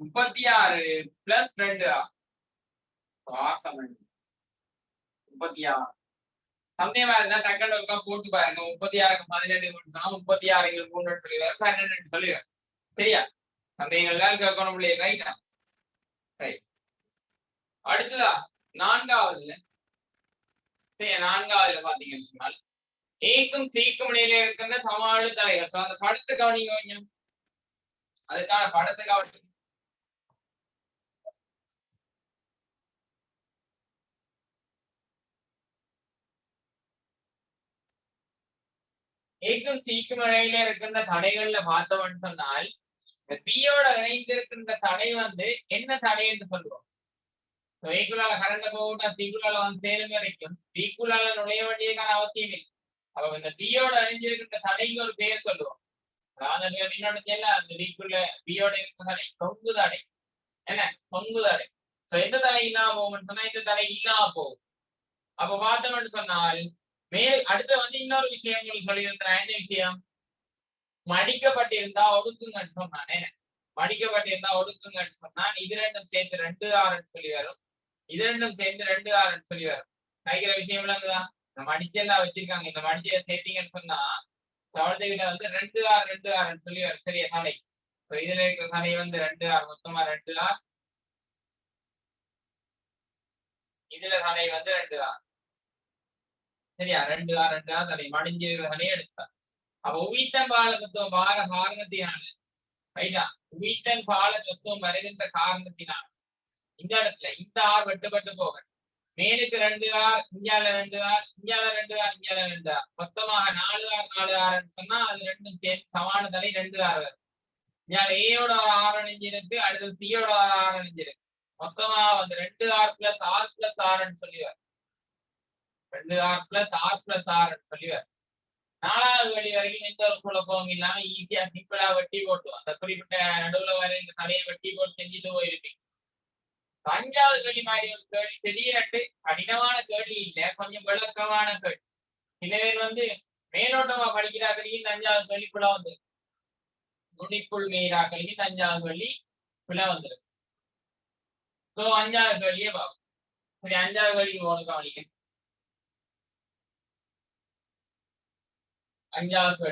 முப்பத்தி ஆறு பிளஸ் ரெண்டு முப்பத்தி ஆறு சந்தேகமா இருந்தா டக்குனு ஒருக்கா போட்டு பாருங்க. முப்பத்தி ஆறுக்கு பதினெட்டு சொன்னா முப்பத்தி ஆறு எங்களுக்கு மூணு சொல்லிடுவாரு. பன்னெண்டு சொல்லிடுவாரு. சரியா? சந்தேகங்கள் தான் கேட்கணும் ரைட்டா ரைட் அடுத்ததா நான்காவதுல. சரி நான்காவதுல பாத்தீங்கன்னு சொன்னால் ஏக்கும் சீக்கும் இடையில இருக்கின்ற சமாளு தலைகள் சோ அந்த படத்தை கவனிங்க வைங்க அதுக்கான படத்தை கவனிங்க. ஏக்கும் சீக்கும் இடையில இருக்கின்ற தடைகள்ல பார்த்தோம்னு சொன்னால் இந்த பியோட இணைந்திருக்கின்ற தடை வந்து என்ன தடை என்று சொல்றோம் ஏக்குள்ளால கரண்ட போகட்டா சிக்குள்ளால வந்து சேரும் வரைக்கும் பிக்குள்ளால நுழைய வேண்டியதுக்கான அவசியம் இல்லை அப்ப இந்த பியோட இணைஞ்சிருக்கின்ற தடைக்கு ஒரு பெயர் சொல்லுவோம் அதாவது அந்த அந்த வீக்குள்ள பியோட இருக்கிற தடை தொங்கு தடை என்ன தொங்கு தடை சோ எந்த தடை இல்லாம போகும்னு சொன்னா இந்த தடை இல்லாம போகும் அப்ப பார்த்தோம்னு சொன்னால் மேல் அடுத்து வந்து இன்னொரு விஷயம் உங்களுக்கு சொல்லியிருந்தேன் என்ன விஷயம்? மடிக்கப்பட்டிருந்தா ஒடுக்குங்கன்னு சொன்னானே. மடிக்கப்பட்டிருந்தா ஒடுக்குங்கன்னு சொன்னான் இது ரெண்டும் சேர்ந்து ரெண்டு ஆறுன்னு சொல்லி வரும். இது ரெண்டும் சேர்ந்து ரெண்டு ஆறுன்னு சொல்லி வரும். நினைக்கிற விஷயம் விளங்குதான் இந்த மடிச்செல்லாம் வச்சிருக்காங்க. இந்த மடிச்ச சேர்த்தீங்கன்னு சொன்னா குழந்தைகிட்ட வந்து ரெண்டு ஆறு ரெண்டு ஆறுன்னு சொல்லி வரும். சரியா? தலை. இதுல இருக்கிற தலை வந்து ரெண்டு ஆறு மொத்தமா ரெண்டு ஆறு இதுல தலை வந்து ரெண்டு ஆறு சரியா ரெண்டு ஆ ரெண்டு ஆறு தலை மடிஞ்சிருக்கிற தலையை எடுத்தார் அப்ப உயித்தன் பால தத்துவம் வார காரணத்தினால ரைட்டா உயித்தன் பால தத்துவம் வருகின்ற காரணத்தினால் இந்த இடத்துல இந்த ஆறு வெட்டுப்பட்டு போக மேலுக்கு ரெண்டு ஆர் இந்தியால ரெண்டு ஆர் இந்தியால ரெண்டு ஆர் இந்தியால ரெண்டு ஆர் மொத்தமாக நாலு ஆறு நாலு ஆறுன்னு சொன்னா அது ரெண்டும் சேர்ந்து சமான தலை ரெண்டு ஆறு வரும் இந்தியால ஏயோட ஒரு ஆறு அணிஞ்சிருக்கு அடுத்து சியோட ஒரு ஆறு அணிஞ்சிருக்கு மொத்தமா வந்து ரெண்டு ஆர் பிளஸ் ஆர் பிளஸ் ஆறுன்னு சொல்லிவார் ரெண்டு ஆர் பிளஸ் ஆர் பிளஸ் ஆறுன்னு சொல்லி நாலாவது வழி வரைக்கும் எந்த ஒரு குழப்பமும் இல்லாம ஈஸியா சிம்பிளா வெட்டி போட்டு அந்த குறிப்பிட்ட நடுவுல வர இந்த தலையை வெட்டி போட்டு செஞ்சுட்டு போயிருப்பீங்க. அஞ்சாவது கேள்வி மாதிரி ஒரு கேள்வி திடீரென்று கடினமான கேள்வி இல்ல கொஞ்சம் விளக்கமான கேள்வி. சில பேர் வந்து மேலோட்டமா படிக்கிறாக்களுக்கு இந்த அஞ்சாவது கேள்வி குழா வந்து நுனிக்குள் மேலாக்களுக்கு இந்த அஞ்சாவது கேள்வி குள்ள வந்துருக்கு. சோ அஞ்சாவது கேள்வியே பார்ப்போம். சரி அஞ்சாவது கேள்விக்கு போன கவனிக்கணும் அஞ்சாவது கேள்வி